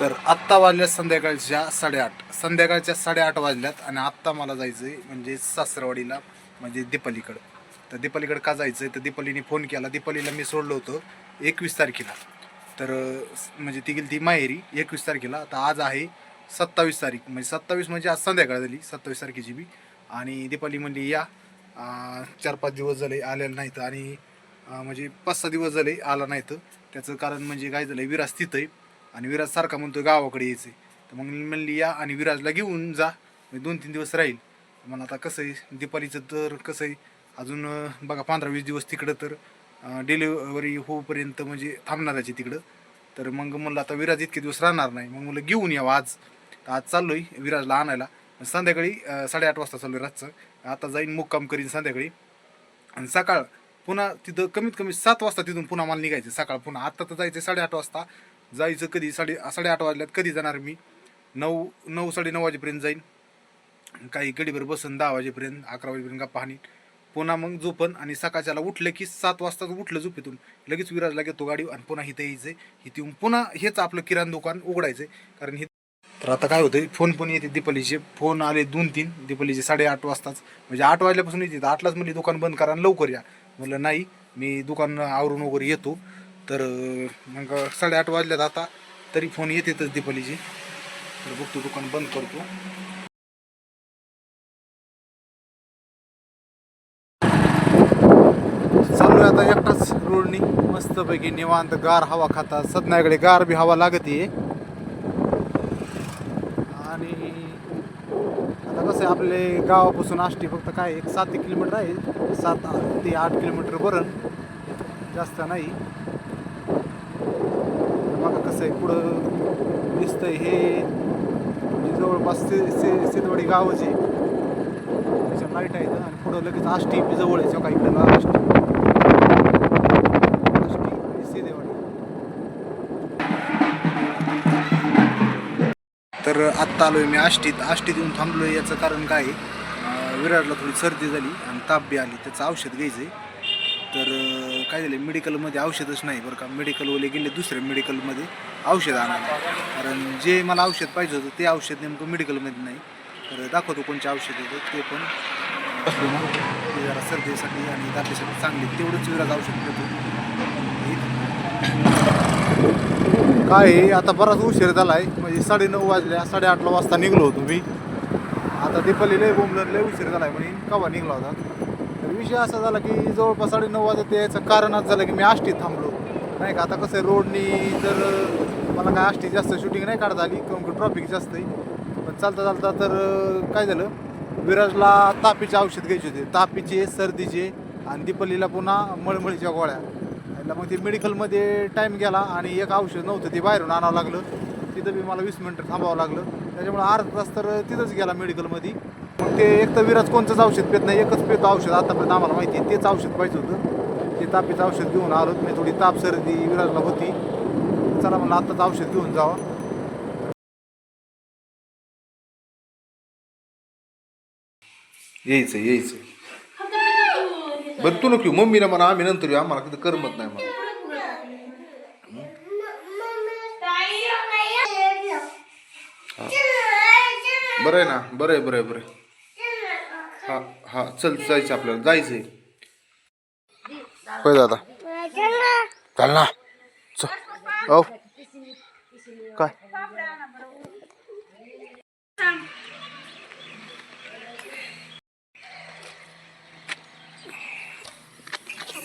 तर आत्ता वाजल्यात संध्याकाळच्या साडेआठ. संध्याकाळच्या साडेआठ वाजल्यात आणि आत्ता मला जायचं आहे म्हणजे सासरवाडीला म्हणजे दीपालीकडं. तर दीपालीकडं का जायचं आहे तर दीपालीने फोन केला. दीपालीला मी सोडलं होतं एकवीस तारखेला. तर म्हणजे ती गेली ती माहेरी एकवीस तारखेला. आता आज आहे सत्तावीस तारीख. म्हणजे सत्तावीस म्हणजे आज संध्याकाळ झाली सत्तावीस तारखेची बी. आणि दीपाली म्हणली या. चार पाच दिवस झाले आलेलं नाहीत आणि म्हणजे पाच सहा दिवस झाले आला नाहीत. त्याचं कारण म्हणजे काय झालं विराज तिथं आहे. आणि विराज सारखा म्हणतो गावाकडे यायचं तर मग मी म्हणली या आणि विराजला घेऊन जा. मी दोन तीन दिवस राहील. मग आता कसं आहे दीपालीचं तर कसं आहे अजून बघा पंधरा वीस दिवस तिकडं तर डिलिव्हरी होऊपर्यंत म्हणजे थांबणाराची तिकडं. तर मग म्हणलं आता विराज इतके दिवस राहणार नाही. मग म्हणलं घेऊन यावं आज. तर आज आहे विराजला आणायला. संध्याकाळी साडेआठ वाजता चालू आहे रातचं. आता जाईन मुक्काम करीन संध्याकाळी. आणि सकाळ पुन्हा तिथं कमीत कमी सात वाजता तिथून पुन्हा मला निघायचं सकाळ पुन्हा. आत्ता तर जायचं साडेआठ वाजता. जायचं कधी? साडे साडेआठ वाजल्यात. कधी जाणार मी? नऊ नऊ साडे नऊ वाजेपर्यंत जाईन. काही गडीभर बसून दहा वाजेपर्यंत अकरा वाजेपर्यंत गप्पा पाहणी पुन्हा मग झोपन आणि सकाळच्याला उठलं की सात वाजता उठलं झोपेतून. लगेच विराजला घेतो गाडी आणि पुन्हा इथे यायचं इथं येऊन पुन्हा हेच आपलं किराणा दुकान उघडायचं आहे कारण हे तर आता काय होतं फोन पण येते दीपालीचे. फोन आले दोन तीन दीपालीचे साडेआठ वाजताच. म्हणजे आठ वाजल्यापासून येते. तर आठलाच म्हणजे दुकान बंद करा आणि लवकर या. म्हणलं नाही. मी दुकान आवरून वगैरे येतो. तर मग साडेआठ वाजल्यात आता. तरी फोन येतेतच दीपालीचे तर बघतो दुकान बंद करतो. चालू आहे आता एकटाच रोडनी. मस्तपैकी निवांत गार हवा खाता. सदनाकडे गार बी हवा लागते. आणि आता कसं आहे आपले गावापासून आष्टी फक्त काय एक सात एक किलोमीटर आहे. सात ते आठ किलोमीटर बरं जास्त नाही. बघा कसं आहे पुढं दिसतंय हे म्हणजे जवळपास सि सि सिद्धवाडी गावच आहे त्याच्या लाइट आहेत आणि पुढं लगेच आष्टी बी जवळ आहे सकाळी इकडं आष्टी. आष्टी तर आत्ता आलो आहे मी आष्टीत. आष्टीत येऊन आहे याचं कारण काय आहे? विराटला थोडी सर्दी झाली आणि ताप बी आली त्याचं औषध घ्यायचं आहे तर काय झालं मेडिकलमध्ये औषधच नाही बरं का. मेडिकलवाले गेले दुसऱ्या मेडिकलमध्ये औषध आणायला कारण जे मला औषध पाहिजे होतं ते औषध नेमकं मेडिकलमध्ये नाही. तर दाखवतो कोणचे औषध होतं ते पण. ते जरा सर्दीसाठी आणि दाखल्यासाठी चांगले तेवढंच विराज औषध देतो. काय आता बराच उशीर झाला आहे म्हणजे साडेनऊ वाजल्या साडेआठला वाजता निघलो होतो मी. आता दीपाली लय बोंबलं लय उशीर झाला आहे म्हणे. कवा निघला होता? विषय असा झाला की जवळपास साडे नऊ वाजता याचं कारणच झालं की मी आष्टीत थांबलो. नाही का? आता कसं आहे रोडनी जर मला काय आष्टी जास्त शूटिंग नाही काढता आली कारण की ट्रॉफिक जास्त आहे पण चालता चालता तर काय झालं? विराजला तापीचे औषध घ्यायचे होते. तापीचे सर्दीचे आणि दीपालीला पुन्हा मळमळीच्या गोळ्या. याला मग ते मेडिकलमध्ये टाईम गेला आणि एक औषध नव्हतं ते बाहेरून आणावं लागलं. तिथं बी मला वीस मिनटं थांबावं लागलं. त्याच्यामुळे अर्धा तास तर तिथंच गेला मेडिकलमध्ये मग ते एक तर विराज कोणतंच औषध पेत नाही एकच पेतो औषध आतापर्यंत आम्हाला माहिती आहे तेच औषध पाहिजे होतं. ते तापीचं औषध घेऊन आलो मी थोडी ताप सर्दी विराजला होती. चला म्हणलं आत्ताच औषध घेऊन जावं. यायचं यायचं. बरं तू नको मम्मीला म्हणा आम्ही नंतर येऊ. आम्हाला तिथं करमत नाही मला बरं आहे ना? बरं आहे बरं आहे बरं आहे. हा हा चल जायचं आपल्याला जायचंय. होय दादा. चाल ना. चल. औ. काय?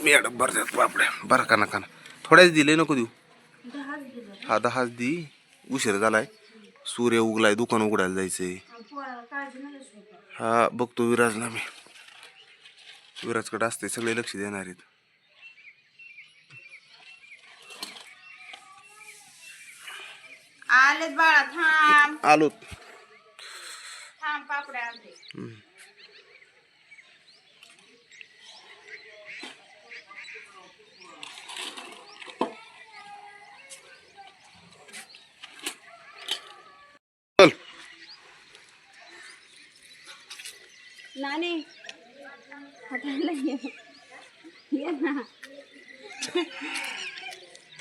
मॅडम बरं देत बापड्या. बरं का नका ना. थोड्याच दिले नको देऊ. हा दहाच दी. उशीर झालाय. सूर्य उगलाय दुकान उघडायला जायचंय. हा बघतो विराजला मी. विराजकडे असते सगळे लक्ष देणार आहेत. आलेत बाळा थांब. आलो थांब पापड्या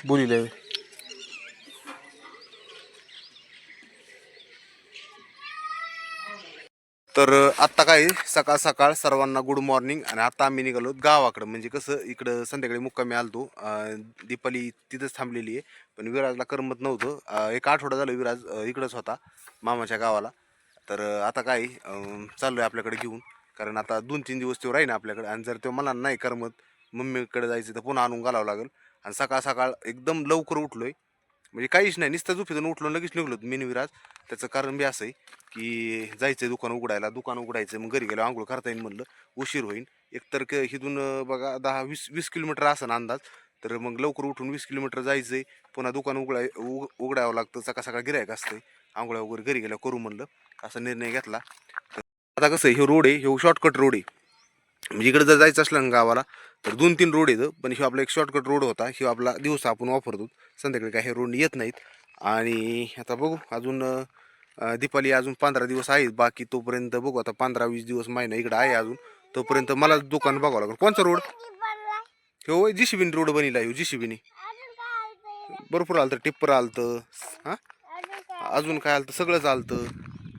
बोली ले तर आत्ता काय सकाळ सकाळ सर्वांना गुड मॉर्निंग आणि आता आम्ही निघालो गावाकडं. म्हणजे कसं इकडं संध्याकाळी मुक्कामी आलतो. दीपाली तिथंच थांबलेली आहे. पण विराजला करमत नव्हतं. एक आठवडा झालं विराज इकडंच होता मामाच्या गावाला. तर आता काय चाललो आहे आपल्याकडे घेऊन. कारण आता दोन तीन दिवस तो राहीन आपल्याकडे. आणि जर तो मला नाही करमत मम्मीकडे जायचं तर पुन्हा आणून घालावं लागेल. आणि सकाळ सकाळ एकदम लवकर उठलो आहे म्हणजे काहीच नाही नुसतं झोपेतून उठलो लगेच निघलो मेनविराज विराज त्याचं कारण बी असं आहे की जायचं दुकान उघडायला. दुकान उघडायचं मग घरी गेलो आंघोळ करता येईल म्हणलं. उशीर होईल एकतर क इथून बघा दहा वीस वीस किलोमीटर असं अंदाज. तर मग लवकर उठून वीस किलोमीटर जायचं आहे पुन्हा दुकान उघडाय उघडावं लागतं. सकाळ सकाळ गिरायक असतं आंघोळ्या वगैरे घरी गेल्या करू म्हणलं. असा निर्णय घेतला. आता कसं आहे हे रोड आहे हे शॉर्टकट रोड आहे. म्हणजे इकडे जर जायचं असलं ना गावाला तर दोन तीन रोड येतं पण हे आपला एक शॉर्टकट रोड होता हे आपला दिवस आपण वापरतो. संध्याकाळी काही हे रोड येत नाहीत. आणि आता बघू अजून दीपाली अजून पंधरा दिवस आहेत बाकी तोपर्यंत बघू आता पंधरा वीस दिवस महिना इकडं आहे अजून. तोपर्यंत मला दुकान बघावं लागेल. कोणचा रोड हो जी रोड बनिला हो जी भरपूर आलं तर टिप्पर आलतं हां? अजून काय आलं सगळंच आलतं.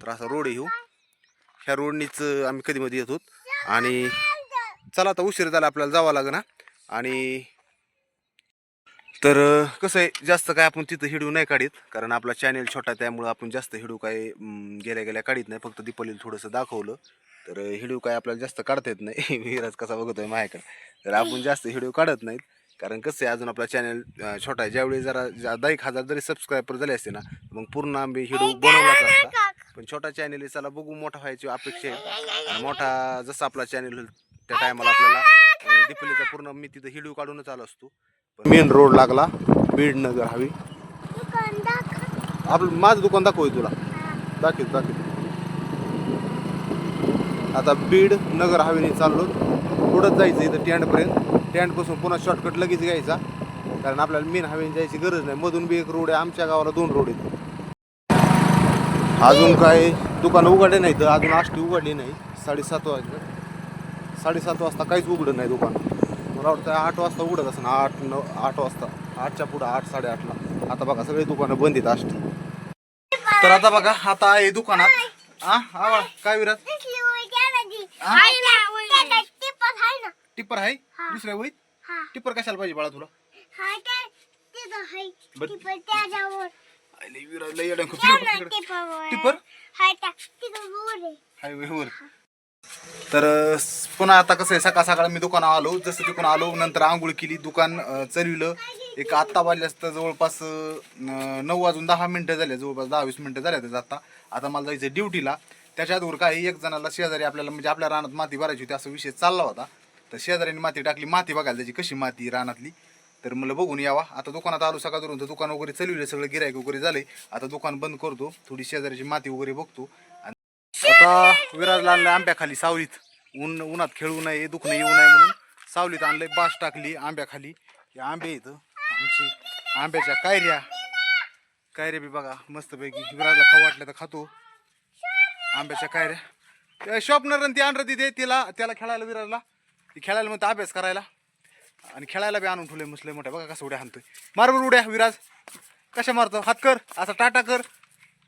तर असा रोड आहे ह्यो. ह्या रोडनीच आम्ही कधी मध्ये येतो आणि चला आता उशीर झाला आपल्याला जावं लागेल ना आणि तर कसं आहे जास्त काय आपण तिथं हिडू नाही काढीत. कारण आपला चॅनेल छोटा आहे, त्यामुळं आपण जास्त हिडू काय गेल्या गेल्या काढीत नाही. फक्त दीपावलीला थोडंसं दाखवलं. तर हिडू काय आपल्याला जास्त काढता येत नाही. विराज कसा बघतोय माझ्याकडे तर आपण जास्त हिडू काढत नाहीत. कारण कसं आहे अजून आपला चॅनल छोटा आहे. ज्यावेळी जरा दहा एक हजार जरी सबस्क्रायबर झाले असते ना मग पूर्ण आम्ही हिडू बनवलाच असता. पण छोटा चॅनल आहे चला बघू मोठा व्हायची अपेक्षा आहे. मोठा जसा आपला चॅनल होईल त्या टायमाला आपल्याला दिपलीचा पूर्ण मी तिथं हिडू काढूनच आलो असतो. मेन रोड लागला बीड नगर हवी आपलं माझं दुकान दाखव तुला. दाखव दाखव. आता बीड नगर हवेने चाललो. पुढंच जायचं इथं टँडपर्यंत टँडपासून पुन्हा शॉर्टकट लगेच घ्यायचा. कारण आपल्याला मेन हवेने जायची गरज नाही. मधून बी एक रोड आहे आमच्या गावाला दोन रोड आहेत. अजून काय दुकानं उघडले नाही तर अजून आष्टी उघडली नाही. साडेसात वाजले. साडेसात वाजता काहीच उघडं नाही दुकान. मला वाटतं आठ वाजता उघडत असं आठ नऊ आठ वाजता. आठच्या पुढं आठ साडेआठला. आता बघा सगळे दुकानं बंद आहेत आष्टी. तर आता बघा आता आहे दुकानात. हा काय विराट टिप्पर आहे? दुसऱ्या वहीत? टिप्पर कशाला पाहिजे बाळा तुला? लय. टिप्पर हायवेवर तर पुन्हा आता कसं आहे सकाळ सकाळ मी दुकानात आलो. जसं तिकडून आलो नंतर आंघोळ केली दुकान अं, चलविलं. एक आत्ता वाजले असतं जवळपास नऊ वाजून दहा मिनटं झाले जवळपास दहा वीस मिनटं झाले त्याचं आता. आता मला जायचं ड्युटीला. त्याच्यावर काय एक जणाला शेजारी आपल्याला म्हणजे आपल्या रानात माती भरायची होती असा विषय चालला होता. तर शेजाऱ्याने माती टाकली माती बघायला त्याची कशी माती रानातली. तर मला बघून यावा. आता दुकानात आलो सकाळ धरून तर दुकान वगैरे चलविले सगळं गिरायक वगैरे झाले आता दुकान बंद करतो. थोडी शेजाऱ्याची माती वगैरे बघतो. आणि आता विराजला आणलं आंब्याखाली सावलीत. ऊन उन्हात खेळू नये दुखणं येऊ नये म्हणून सावलीत आणलंय बास टाकली आंब्याखाली. आंबे इथं आमची आंब्याच्या कायऱ्या कायऱ्या बी बघा मस्तपैकी. विराजला खाऊ वाटलं तर खातो. आंब्याच्या कायऱ्या शॉपनर ती आणलं तिथे तिला. त्याला खेळायला विराजला. ती खेळायला म्हणतं अभ्यास करायला. आणि खेळायला बी आणून ठेवले मसले मोठ्या. बघा कसं उड्या हाणतोय. मारवर उड्या विराज. कशा मारतो? हात कर. असा टाटा कर.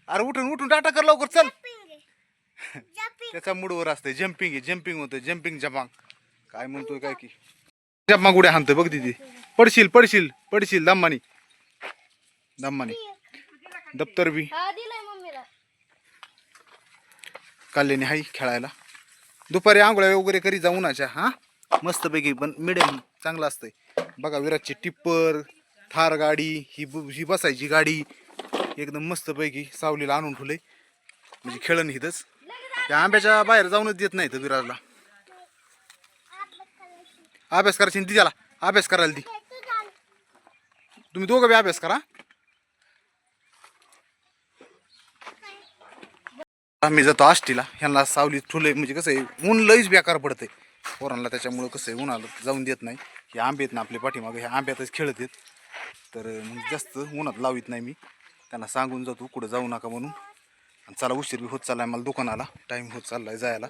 अरे उठून उठून टाटा कर लवकर चल. त्याचा मूडवर असते जम्पिंग आहे. जम्पिंग होतं जम्पिंग जमांग काय म्हणतोय काय की. जमांग उड्या हाणतोय. बघ तिथे पडशील पडशील पडशील. दम्मानी. दम्मानी. दप्तर बी. काढल्याने हाय खेळायला. दुपारी आंघोळ्या वगैरे करी जाऊ उन्हाच्या हा? मस्तपैकी पण मिडियम चांगलं असतंय. बघा विराटची टिप्पर थार गाडी ही ही बसायची गाडी एकदम मस्तपैकी सावलीला आणून ठेवले म्हणजे खेळण हिथंच त्या आंब्याच्या बाहेर जाऊनच देत नाही तर विराजला अभ्यास करायची ती त्याला. अभ्यास करायला ती तुम्ही दोघं बी अभ्यास करा. आम्ही जातो आष्टीला. ह्यांना सावलीत ठुले म्हणजे कसं आहे ऊन लईच बेकार पडतंय. पोरांना त्याच्यामुळं कसं आहे उन्हाला जाऊन देत नाही. हे आंबे आहेत ना आपले पाठीमागे हे आंब्यातच खेळत आहेत. तर मग जास्त उन्हात लावित नाही मी. त्यांना सांगून जातो कुठं जाऊ नका म्हणून. आणि चला उशीर बी होत चाललाय मला दुकानाला. टाईम होत चाललाय जायला.